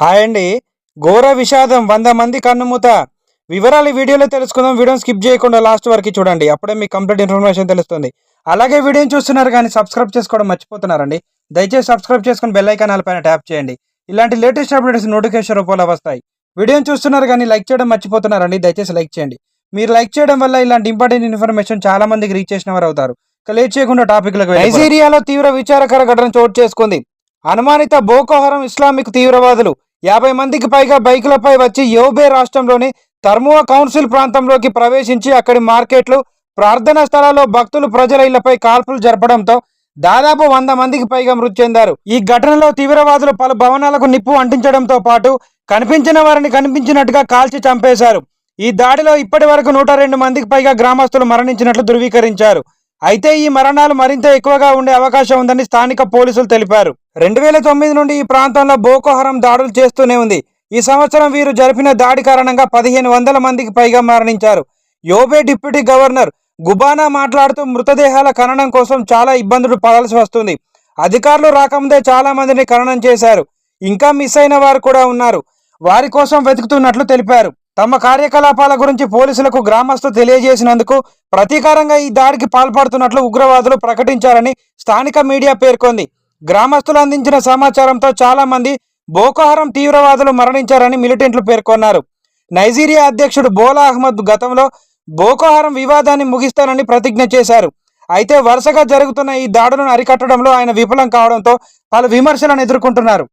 Hi అండి. ఘోర విషాదం వంద మంది కన్నుమూత. వివరాలు వీడియోలో తెలుసుకుందాం. వీడియోని స్కిప్ చేయకుండా లాస్ట్ వరకు చూడండి. అప్పుడే మీకు కంప్లీట్ ఇన్ఫర్మేషన్ తెలుస్తుంది. అలాగే వీడియోని చూస్తున్నారు కానీ సబ్స్క్రైబ్ చేసుకోవడం మర్చిపోతున్నారండి. దయచేసి సబ్స్క్రైబ్ చేసుకుని బెల్ ఐకానాల పైన ట్యాప్ చేయండి. ఇలాంటి లేటెస్ట్ అప్డేట్స్ నోటిఫికేషన్ రూపంలో వస్తాయి. వీడియోని చూస్తున్నారు కానీ లైక్ చేయడం మర్చిపోతున్నారండి. దయచేసి లైక్ చేయండి. మీరు లైక్ చేయడం వల్ల ఇలాంటి ఇంపార్టెంట్ ఇన్ఫర్మేషన్ చాలా మందికి రీచ్ చేసిన వారు అవుతారు. ఇక లేట్ చేయకుండా టాపిక్లకు నైజీరియాలో తీవ్ర విచారకర ఘటన చోటు చేసుకుంది. అనుమానిత బోకోహరం ఇస్లామిక్ తీవ్రవాదులు యాభై మందికి పైగా బైకులపై వచ్చి యోబే రాష్ట్రంలోని తర్మువా కౌన్సిల్ ప్రాంతంలోకి ప్రవేశించి అక్కడి మార్కెట్లు ప్రార్థనా స్థలాల్లో భక్తులు ప్రజల ఇళ్ళపై కాల్పులు జరపడంతో దాదాపు వంద మందికి పైగా మృతి చెందారు. ఈ ఘటనలో తీవ్రవాదులు పలు భవనాలకు నిప్పు అంటించడంతో పాటు కనిపించిన వారిని కనిపించినట్టుగా కాల్చి చంపేశారు. ఈ దాడిలో ఇప్పటి వరకు నూట రెండు మందికి పైగా గ్రామస్తులు మరణించినట్లు ధృవీకరించారు. అయితే ఈ మరణాలు మరింత ఎక్కువగా ఉండే అవకాశం ఉందని స్థానిక పోలీసులు తెలిపారు. రెండు వేల తొమ్మిది నుండి ఈ ప్రాంతంలో బోకోహరం దాడులు చేస్తూనే ఉంది. ఈ సంవత్సరం వీరు జరిపిన దాడి కారణంగా పదిహేను వందల మందికి పైగా మరణించారు. యోబే డిప్యూటీ గవర్నర్ గుబానా మాట్లాడుతూ మృతదేహాల ఖననం కోసం చాలా ఇబ్బందులు పడాల్సి వస్తుంది. అధికారులు రాకముందే చాలా మందిని ఖననం చేశారు. ఇంకా మిస్ అయిన వారు కూడా ఉన్నారు. వారి కోసం వెతుకుతున్నట్లు తెలిపారు. తమ కార్యకలాపాల గురించి పోలీసులకు గ్రామస్తులు తెలియజేసినందుకు ప్రతీకారంగా ఈ దాడికి పాల్పడుతున్నట్లు ఉగ్రవాదులు ప్రకటించారని స్థానిక మీడియా పేర్కొంది. గ్రామస్తులు అందించిన సమాచారంతో చాలామంది బోకోహారం తీవ్రవాదులు మరణించారని మిలిటెంట్లు పేర్కొన్నారు. నైజీరియా అధ్యక్షుడు బోలా అహ్మద్ గతంలో బోకోహారం వివాదాన్ని ముగిస్తానని ప్రతిజ్ఞ చేశారు. అయితే వరుసగా జరుగుతున్న ఈ దాడులను అరికట్టడంలో ఆయన విఫలం కావడంతో పలు విమర్శలను ఎదుర్కొంటున్నారు.